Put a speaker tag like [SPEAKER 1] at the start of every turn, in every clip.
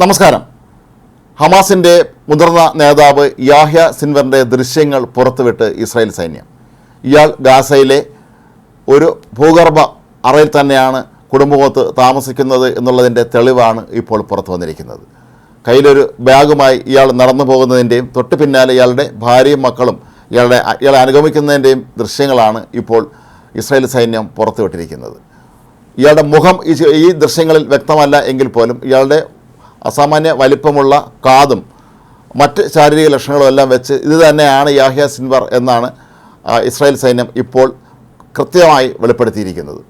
[SPEAKER 1] നമസ്കാരം. ഹമാസിന്റെ മുതിർന്ന നേതാവ് യാഹ്യ സിൻവറിന്റെ ദൃശ്യങ്ങൾ പുറത്തുവിട്ട് ഇസ്രായേൽ സൈന്യം. ഇയാൾ ഗാസയിലെ ഒരു ഭൂഗർഭ അറയിൽ തന്നെയാണ് കുടുംബമൊത്ത് താമസിക്കുന്നത് എന്നുള്ളതിന്റെ തെളിവാണ് ഇപ്പോൾ പുറത്തു വന്നിരിക്കുന്നത്. കയ്യിലൊരു ബാഗുമായി ഇയാൾ നടന്നു പോകുന്നതിന്റെയും തൊട്ട് പിന്നാലെ ഇയാളുടെ ഭാര്യയും മക്കളും ഇയാളുടെ ഇയാളെ അനുഗമിക്കുന്നതിന്റെയും ദൃശ്യങ്ങളാണ് ഇപ്പോൾ ഇസ്രായേൽ സൈന്യം പുറത്തുവിട്ടിരിക്കുന്നത്. ഇയാളുടെ മുഖം ഈ ദൃശ്യങ്ങളിൽ വ്യക്തമല്ല എങ്കിൽ പോലും ഇയാളുടെ അസാമാന്യ വലിപ്പമുള്ള കാതും മറ്റ് ശാരീരിക ലക്ഷണങ്ങളും എല്ലാം വെച്ച് ഇത് തന്നെയാണ് യാഹ്യ സിൻവർ എന്നാണ് ഇസ്രായേൽ സൈന്യം ഇപ്പോൾ കൃത്യമായി വെളിപ്പെടുത്തിയിരിക്കുന്നത്.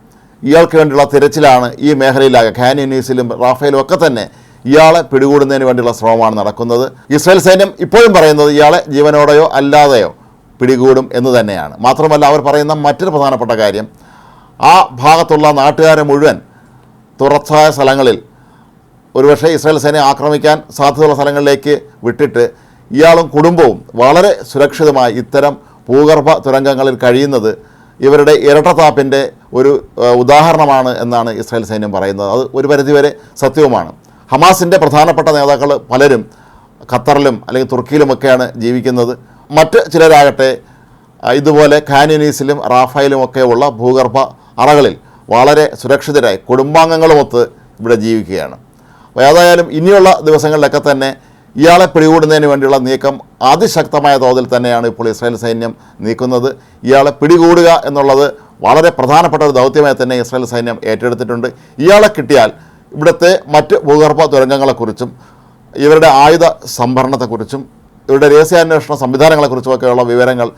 [SPEAKER 1] ഇയാൾക്ക് വേണ്ടിയുള്ള തിരച്ചിലാണ് ഈ മേഖലയിലാകെ. ഖാൻ യൂനീസിലും റാഫേലും ഒക്കെ തന്നെ ഇയാളെ പിടികൂടുന്നതിന് വേണ്ടിയുള്ള ശ്രമമാണ് നടക്കുന്നത്. ഇസ്രായേൽ സൈന്യം ഇപ്പോഴും പറയുന്നത് ഇയാളെ ജീവനോടെയോ അല്ലാതെയോ പിടികൂടും എന്ന് തന്നെയാണ്. മാത്രമല്ല അവർ പറയുന്ന മറ്റൊരു പ്രധാനപ്പെട്ട കാര്യം ആ ഭാഗത്തുള്ള നാട്ടുകാരെ മുഴുവൻ തുറസായ സ്ഥലങ്ങളിൽ ഒരുപക്ഷെ ഇസ്രായേൽ സേനയെ ആക്രമിക്കാൻ സാധ്യതയുള്ള സ്ഥലങ്ങളിലേക്ക് വിട്ടിട്ട് ഇയാളും കുടുംബവും വളരെ സുരക്ഷിതമായി ഇത്തരം ഭൂഗർഭ തുരങ്കങ്ങളിൽ കഴിയുന്നത് ഇവരുടെ ഇരട്ടത്താപ്പിന്റെ ഒരു ഉദാഹരണമാണ് എന്നാണ് ഇസ്രായേൽ സൈന്യം പറയുന്നത്. അത് ഒരു പരിധിവരെ സത്യവുമാണ്. ഹമാസിന്റെ പ്രധാനപ്പെട്ട നേതാക്കൾ പലരും ഖത്തറിലും അല്ലെങ്കിൽ തുർക്കിയിലുമൊക്കെയാണ് ജീവിക്കുന്നത്. മറ്റ് ചിലരാകട്ടെ ഇതുപോലെ ഖാനുനീസിലും റാഫയിലും ഒക്കെ ഉള്ള ഭൂഗർഭ അറകളിൽ വളരെ സുരക്ഷിതരായി കുടുംബാംഗങ്ങളുമൊത്ത് ഇവിടെ ജീവിക്കുകയാണ്. ഏതായാലും ഇനിയുള്ള ദിവസങ്ങളിലൊക്കെ തന്നെ ഇയാളെ പിടികൂടുന്നതിന് വേണ്ടിയുള്ള നീക്കം അതിശക്തമായ തോതിൽ തന്നെയാണ് ഇപ്പോൾ ഇസ്രായേൽ സൈന്യം നീക്കുന്നത്. ഇയാളെ പിടികൂടുക എന്നുള്ളത് വളരെ പ്രധാനപ്പെട്ട ഒരു ദൗത്യമായി തന്നെ ഇസ്രായേൽ സൈന്യം ഏറ്റെടുത്തിട്ടുണ്ട്. ഇയാളെ കിട്ടിയാൽ ഇവിടുത്തെ മറ്റ് ഭൂഗർഭ തുരങ്കങ്ങളെക്കുറിച്ചും ഇവരുടെ ആയുധ സംഭരണത്തെക്കുറിച്ചും ഇവരുടെ രഹസ്യാന്വേഷണ സംവിധാനങ്ങളെക്കുറിച്ചുമൊക്കെയുള്ള വിവരങ്ങൾ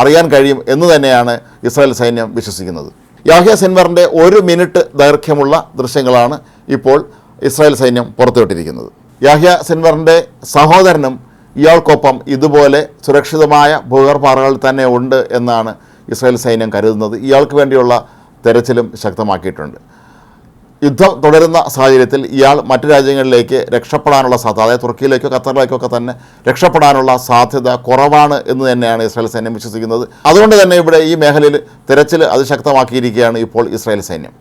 [SPEAKER 1] അറിയാൻ കഴിയും എന്ന് തന്നെയാണ് ഇസ്രായേൽ സൈന്യം വിശ്വസിക്കുന്നത്. യാഹ്യ സിൻവറിന്റെ ഒരു മിനിറ്റ് ദൈർഘ്യമുള്ള ദൃശ്യങ്ങളാണ് ഇപ്പോൾ ഇസ്രായേൽ സൈന്യം പുറത്തുവിട്ടിരിക്കുന്നത്. യാഹ്യ സിൻവറിന്റെ സഹോദരനും ഇയാൾക്കൊപ്പം ഇതുപോലെ സുരക്ഷിതമായ ഭൂഗർഭാറകൾ തന്നെ ഉണ്ട് എന്നാണ് ഇസ്രായേൽ സൈന്യം കരുതുന്നത്. ഇയാൾക്ക് വേണ്ടിയുള്ള തെരച്ചിലും ശക്തമാക്കിയിട്ടുണ്ട്. യുദ്ധം തുടരുന്ന സാഹചര്യത്തിൽ ഇയാൾ മറ്റു രാജ്യങ്ങളിലേക്ക് രക്ഷപ്പെടാനുള്ള സാധ്യത അതായത് തുർക്കിയിലേക്കോ ഖത്തറിലേക്കോ ഒക്കെ തന്നെ രക്ഷപ്പെടാനുള്ള സാധ്യത കുറവാണ് എന്ന് തന്നെയാണ് ഇസ്രായേൽ സൈന്യം വിശ്വസിക്കുന്നത്. അതുകൊണ്ട് തന്നെ ഇവിടെ ഈ മേഖലയിൽ തിരച്ചിൽ അതിശക്തമാക്കിയിരിക്കുകയാണ് ഇപ്പോൾ ഇസ്രായേൽ സൈന്യം.